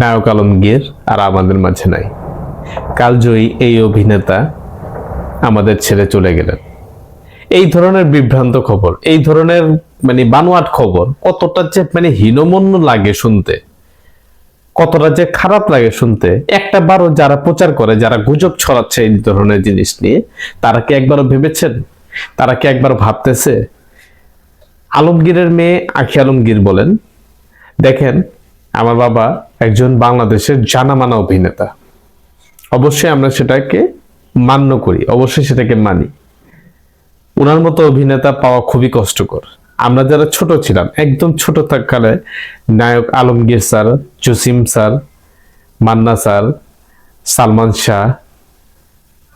নায়ক আলমগীর আর আমাদের মাঝে নাই। কালজয়ী এই অভিনেতা আমাদের ছেড়ে চলে গেলেন। এই ধরনের বিভ্রান্ত খবর, এই ধরনের মানে বানোয়াট খবর কতটা যে মানে হীনমন্য লাগে শুনতে, কতটা যে খারাপ লাগে শুনতে একটা বারও যারা প্রচার করে, যারা গুজব ছড়াচ্ছে এই ধরনের জিনিস নিয়ে, তারা কি একবারও ভেবেছেন? তারা কি একবার ভাবতেছে? আলমগীরের মেয়ে আখি আলমগীর বলেন, দেখেন, আমার বাবা একজন বাংলাদেশের জানামানা অভিনেতা। অবশ্যই আমরা সেটাকে মান্য করি, অবশ্যই সেটাকে মানি। ওনার মতো অভিনেতা পাওয়া খুবই কষ্টকর। আমরা যারা ছোট ছিলাম, একদম ছোট থাকালে নায়ক Alamgir sir, Jasim sir, Manna sir, Salman Shah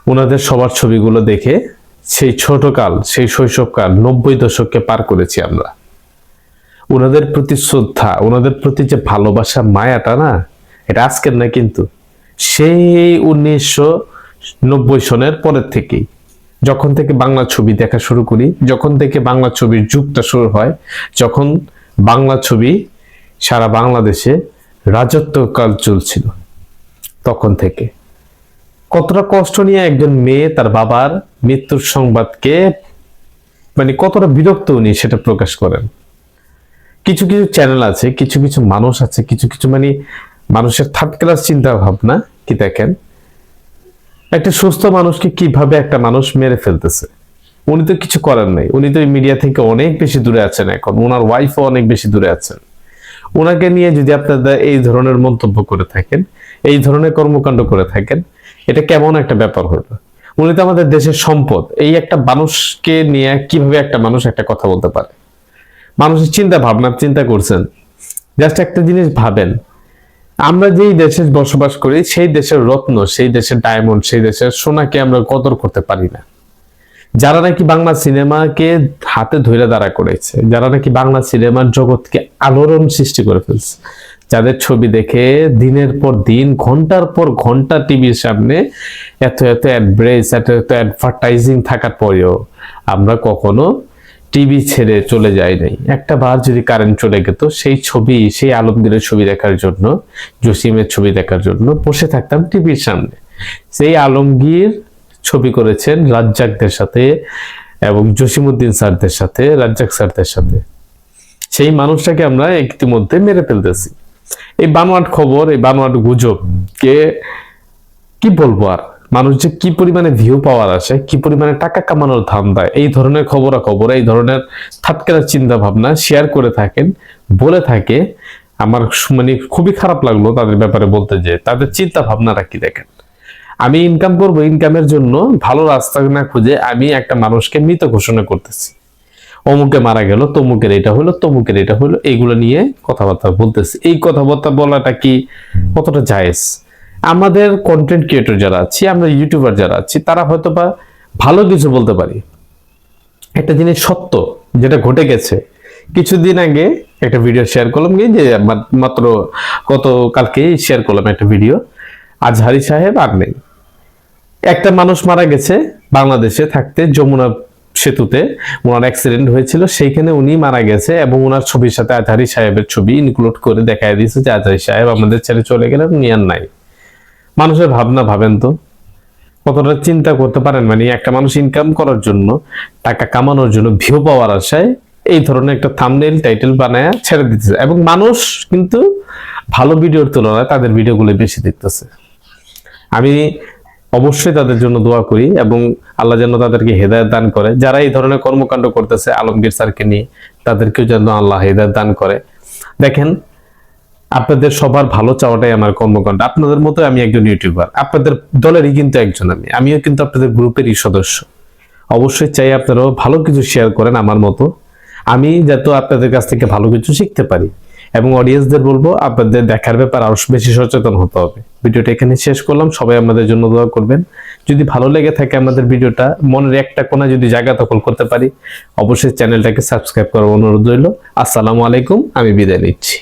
ওনাদের সবার ছবিগুলো দেখে সেই ছোটকাল, সেই শৈশবকাল, নব্বই দশককে পার করেছি আমরা। ওনাদের প্রতি শ্রদ্ধা, ওনাদের প্রতি যে ভালোবাসা, মায়াটা না, এটা আজকের না কিন্তু, সেই উনিশশো নব্বই সনের পরের থেকেই, যখন থেকে বাংলা ছবি দেখা শুরু করি, যখন থেকে বাংলা ছবির যুগটা শুরু হয়, যখন বাংলা ছবি সারা বাংলাদেশে রাজত্বকাল চলছিল, তখন থেকে। কতটা কষ্ট নিয়ে একজন মেয়ে তার বাবার মৃত্যুর সংবাদকে মানে কতটা বিরক্ত উনি সেটা প্রকাশ করেন। কিছু কিছু চ্যানেল আছে, কিছু কিছু মানুষ আছে, কিছু কিছু মানে মানুষের থার্ড ক্লাস চিন্তা ভাবনা কি দেখেন? একটা সুস্থ মানুষকে কীভাবে একটা মানুষ মেরে ফেলতেছে? উনি তো কিছু করার নাই। উনি তো মিডিয়া থেকে অনেক বেশি দূরে আছেন এখন। ওনার ওয়াইফও অনেক বেশি দূরে আছেন। ওনাকে নিয়ে যদি আপনারা এই ধরনের মন্তব্য করে থাকেন, এই ধরনের কর্মকাণ্ড করে থাকেন, এটা কেমন একটা ব্যাপার হলো? উনি তো আমাদের দেশের সম্পদ। এই একটা মানুষকে নিয়ে কীভাবে একটা মানুষ একটা কথা বলতে পারে? মানুষের চিন্তা ভাবনা, চিন্তা করছেন। জাস্ট একটা জিনিস ভাবেন। আমরা যেই দেশে বসবাস করি, সেই দেশের রত্ন, সেই দেশের ডায়মন্ড সেই দেশের সোনাকে আমরা কদর করতে পারি না। যারা নাকি বাংলা সিনেমাকে হাতে ধরে দাঁড়া করেছে, যারা নাকি বাংলা সিনেমার জগৎকে আলোড়ন সৃষ্টি করে ফেলছে, যাদের ছবি দেখে দিনের পর দিন, ঘণ্টার পর ঘণ্টা টিভির সামনে এত এত অ্যাডব্রেস এত এত অ্যাডভার্টাইজিং থাকার পরেও আমরা কখনো টিভি ছেড়ে চলে যাই নাই। একটা বার যদি কারেন্ট চলে গেত, সেই ছবি, সেই আলমগীরের ছবি দেখার জন্য, জসিমের ছবি দেখার জন্য বসে থাকতাম টিভির সামনে। সেই আলমগীর ছবি করেছেন রাজ্জাকদের সাথে এবং জসিমউদ্দিন স্যারদের সাথে, রাজ্জাক স্যারদের সাথে। সেই মানুষটাকে আমরা ইতিমধ্যে মেরে ফেলতেছি। এই বানোয়াট খবর, এই বানোয়াট গুজব কে কি বলব আর? মানুষ যে কি পরিমাণে ভিউ পাওয়ার আসে, কি পরিমাণে টাকা কামানোর ধান্দায় এই ধরনের খবরা খবর এই ধরনের থাটকেরা চিন্তা ভাবনা শেয়ার করে থাকেন, বলে থাকে। আমার মানে খুবই খারাপ লাগল তাদের ব্যাপারে বলতে যে, তাদের চিন্তা ভাবনাটা কি দেখেন? আমি ইনকাম করব ইনকামের জন্য ভালো রাস্তা না খুঁজে আমি একটা মানুষকে মৃত ঘোষণা করতেছি। অমুকে মারা গেল, তমুকের এটা হলো, তমুকের এটা হলো এইগুলো নিয়ে কথাবার্তা বলতেছি। এই কথাবার্তা বলাটা কি কতটা জায়েজ? আমাদের কন্টেন্ট ক্রিয়েটর যারা আছি, আমরা ইউটিউবার যারা আছি, তারা হয়তো বা ভালো কিছু বলতে পারি। একটা জিনিস সত্য যেটা ঘটে গেছে। কিছুদিন আগে একটা ভিডিও শেয়ার করলাম গিয়ে যে মাত্র গত কালকে শেয়ার করলাম একটা ভিডিও আজহারি সাহেব আর নেই। একটা মানুষ মারা গেছে বাংলাদেশে থাকতে যমুনা সেতুতে, ওনার অ্যাক্সিডেন্ট হয়েছিল, সেইখানে উনি মারা গেছে এবং ওনার ছবির সাথে আজহারি সাহেবের ছবি ইনক্লুড করে দেখায় দিয়েছে যে আজহারি সাহেব আমাদের ছেড়ে চলে গেলেন উনি আর নাই। মানুষের ভাবনা ভাবেন তো? কতটা চিন্তা করতে পারেন? মানে একটা মানুষ ইনকাম করার জন্য, টাকা কামানোর জন্য ভিউ পাওয়ার আশায় এই ধরনের একটা থামনেল টাইটেল বানায় ছেড়ে দিতেছে। এবং মানুষ কিন্তু ভালো ভিডিওর তুলনায় তাদের ভিডিওগুলো বেশি দেখতেছে। আমি অবশ্যই তাদের জন্য দোয়া করি এবং আল্লাহ যেন তাদেরকে হেদায়ত দান করে। যারা এই ধরনের কর্মকাণ্ড করতেছে, আলমগীর স্যারকে নিয়ে, তাদেরকেও যেন আল্লাহ হেদায়ত দান করে। দেখেন আপনাদের সবার ভালো চাওয়াটাই আমার কর্মকাণ্ড। আপনাদের মতো আমি একজন ইউটিউবার। আপনাদের দলেরই কিন্তু একজন আমি। আমিও কিন্তু আপনাদের গ্রুপেরই সদস্য। অবশ্যই চাই আপনারাও ভালো কিছু শেয়ার করেন আমার মতো। আমি যাতে আপনাদের কাছ থেকে ভালো কিছু শিখতে পারি। এবং অডিয়েন্সদের বলব, আপনাদের দেখার ব্যাপার আরও বেশি সচেতন হতে হবে। ভিডিওটা এখানে শেষ করলাম। সবাই আমাদের জন্য দোয়া করবেন। যদি ভালো লেগে থাকে আমাদের ভিডিওটা, মনের একটা কোণা যদি জায়গা দখল করতে পারি, অবশ্যই চ্যানেলটাকে সাবস্ক্রাইব করার অনুরোধ রইল। আসসালামু আলাইকুম, আমি বিদায় নিচ্ছি।